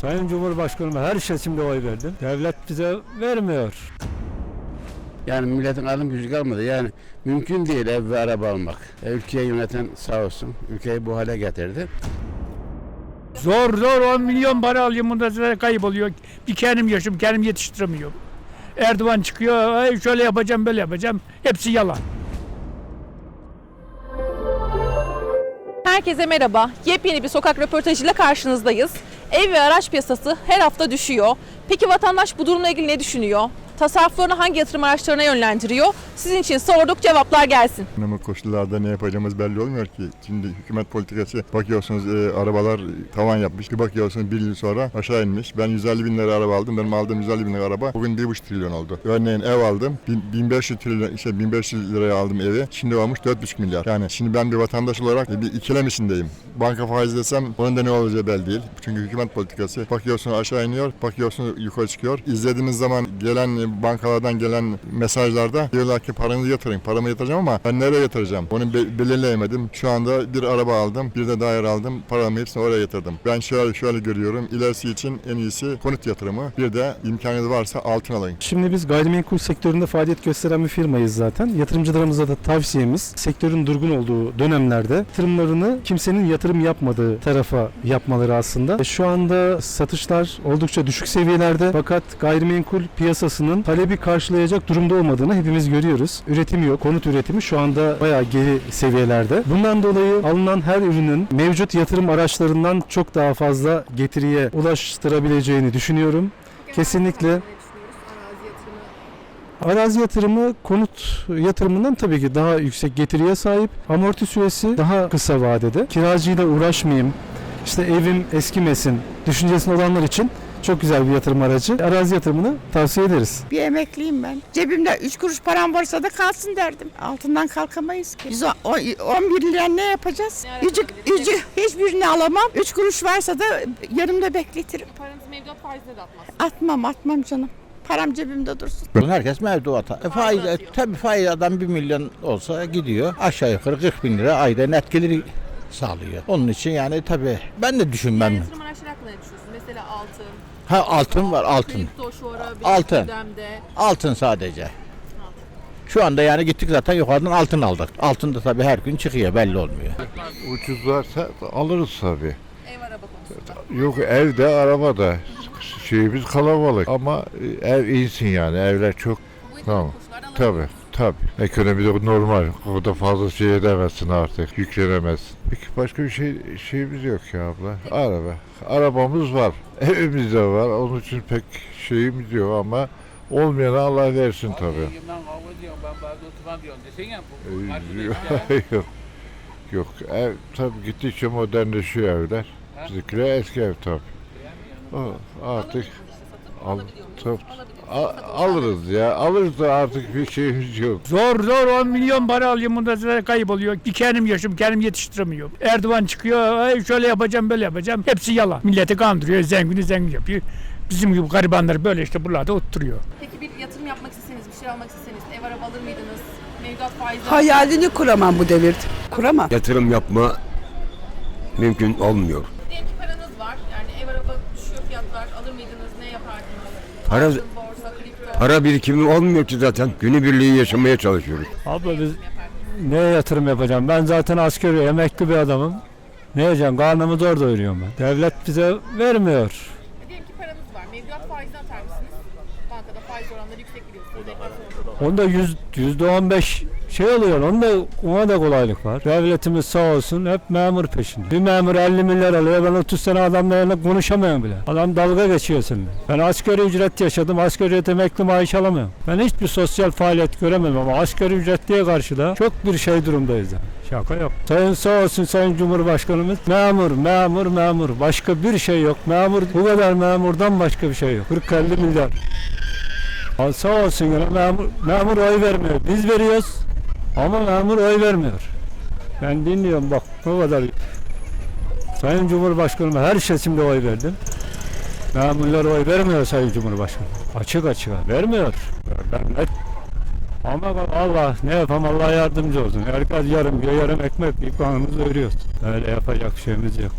Sayın Cumhurbaşkanıma her seçimde oy verdim. Devlet bize vermiyor. Yani milletin alım gücü kalmadı. Yani mümkün değil ev ve araba almak. E, ülkeyi yöneten sağ olsun. Ülkeyi bu hale getirdi. Zor zor 10 milyon para alıyorum bunda size kayboluyor. Bir kendim yaşıyorum kendim yetiştiremiyorum. Erdoğan çıkıyor "Ay şöyle yapacağım böyle yapacağım. Hepsi yalan. Herkese merhaba. Yepyeni bir sokak röportajıyla karşınızdayız. Ev ve araç piyasası her hafta düşüyor. Peki vatandaş bu durumla ilgili ne düşünüyor? Tasarruflarını hangi yatırım araçlarına yönlendiriyor? Sizin için sorduk cevaplar gelsin. Ekonomik koşullarda ne yapacağımız belli olmuyor ki. Şimdi hükümet politikası bakıyorsunuz e, arabalar tavan yapmış. Bir bakıyorsunuz bir yıl sonra aşağı inmiş. Ben 150 bin lira araba aldım. Benim aldığım 150 bin lira araba bugün 1,5 trilyon oldu. Örneğin ev aldım. bin- 1500 trilyon, işte 1500 liraya aldım evi. Şimdi olmuş 4,5 milyar. Yani şimdi ben bir vatandaş olarak e, bir ikilem içindeyim. Banka faizi desem onun da ne olacağı belli değil. Çünkü hükümet politikası. Bakıyorsun aşağı iniyor, bakıyorsun yukarı çıkıyor. İzlediğimiz zaman gelen bankalardan gelen mesajlarda diyorlar ki paranızı yatırın. Paramı yatıracağım ama ben nereye yatıracağım? Onu be- belirleyemedim. Şu anda bir araba aldım, bir de daire aldım. Paramı hepsini oraya yatırdım. Ben şöyle şöyle görüyorum. İlerisi için en iyisi konut yatırımı. Bir de imkanınız varsa altın alın. Şimdi biz gayrimenkul sektöründe faaliyet gösteren bir firmayız zaten. Yatırımcılarımıza da tavsiyemiz sektörün durgun olduğu dönemlerde yatırımlarını kimsenin yatırım yapmadığı tarafa yapmaları aslında. E, Şu anda satışlar oldukça düşük seviyelerde fakat gayrimenkul piyasasının talebi karşılayacak durumda olmadığını hepimiz görüyoruz. Üretim yok. Konut üretimi şu anda bayağı geri seviyelerde. Bundan dolayı alınan her ürünün mevcut yatırım araçlarından çok daha fazla getiriye ulaştırabileceğini düşünüyorum. Kesinlikle. Arazi yatırımı konut yatırımından tabii ki daha yüksek getiriye sahip. Amorti süresi daha kısa vadede. Kiracıyla uğraşmayayım, işte evim eskimesin düşüncesinde olanlar için çok güzel bir yatırım aracı. Arazi yatırımını tavsiye ederiz. Bir emekliyim ben. Cebimde 3 kuruş param varsa da kalsın derdim. Altından kalkamayız ki. Biz o- o- 11 lira ne yapacağız? Ne Ücü, yapabiliriz? ücü, hiçbirini alamam. 3 kuruş varsa da yanımda bekletirim. Paranızı mevduat faizine de atmaz. Atmam atmam canım. Param cebimde dursun. Herkes mevduata. E, faiz, e, tabii faiz adam 1 milyon olsa gidiyor. Aşağı yukarı 40 bin lira ayda net geliri sağlıyor. Onun için yani tabii ben de düşünmem. Hakkında ne düşünüyorsun? Mesela altın, Ha altın var altın. kripto şu ara bir Altın. gündemde. Altın sadece. Şu anda yani gittik zaten yukarıdan altın aldık. Altın da tabii her gün çıkıyor belli olmuyor. Ucuzlarsa alırız tabii. Ev araba konusunda. Yok evde arabada şeyimiz kalabalık ama ev iyisin yani evler çok Bu Tamam. koşullarda tabi tabi. Ekonomide normal. Orada fazla şey edemezsin artık. Yüklenemezsin. Peki başka bir şey şeyimiz yok ya abla. Araba. Arabamız var. Evimiz de var. Onun için pek şeyimiz yok ama olmayana Allah versin tabi. yok. Yok. Ev tabi gittikçe modernleşiyor evler. Bizimkiler eski ev tabi. O, artık al, tabii. Alırız ya. Alırız da artık bir şeyimiz yok. Zor zor 10 milyon para alıyorum bunda size kayboluyor. Bir kendim yaşıyorum kendim yetiştiremiyorum. Erdoğan çıkıyor "Ay şöyle yapacağım böyle yapacağım. Hepsi yalan. Milleti kandırıyor zengini zengin yapıyor. Bizim gibi garibanlar böyle işte buralarda oturuyor. Peki bir yatırım yapmak isteseniz, bir şey almak isteseniz ev araba alır mıydınız? Mevduat faizine Hayalini kuramam bu devirde. Kuramam. yatırım yapma mümkün olmuyor. Diyelim ki paranız var. Yani ev araba düşüyor fiyatlar. Alır mıydınız? Ne yapardınız? Para-. Para birikimi olmuyor ki zaten. Günübirliği yaşamaya çalışıyoruz. Abla biz ne yatırım yapacağım? Ben zaten askeri emekli bir adamım. Ne yapacağım? Karnımı zor doyuruyorum ben. Devlet bize vermiyor. Diyelim ki paranız var. Mevduat faizine atar mısınız? Bankada Onda yüz, yüzde on beş şey oluyor. Onda ona da kolaylık var. Devletimiz sağ olsun hep memur peşinde. Bir memur 50 milyar alıyor. Ben 30 sene adamlarla konuşamıyorum bile. Adam dalga geçiyor seninle. Ben asgari ücret yaşadım. Asgari ücret emekli maaş alamıyorum. Ben hiçbir sosyal faaliyet göremedim ama asgari ücretliye karşı da çok bir şey durumdayız yani. Şaka yok. Sayın sağ olsun Sayın Cumhurbaşkanımız memur, memur, memur. Başka bir şey yok. Memur, bu kadar memurdan başka bir şey yok. 40-50 milyar. Ha, sağ olsun yine memur, memur oy vermiyor. Biz veriyoruz ama memur oy vermiyor. Ben dinliyorum bak o kadar. Sayın Cumhurbaşkanıma her seçimde oy verdim. Memurlar oy vermiyor Sayın Cumhurbaşkanı. Açık açık vermiyor. Ben. Ama Allah ne yapalım Allah yardımcı olsun. Herkes yarım yarım ekmek bir kanımızı veriyoruz. Öyle yapacak şeyimiz yok.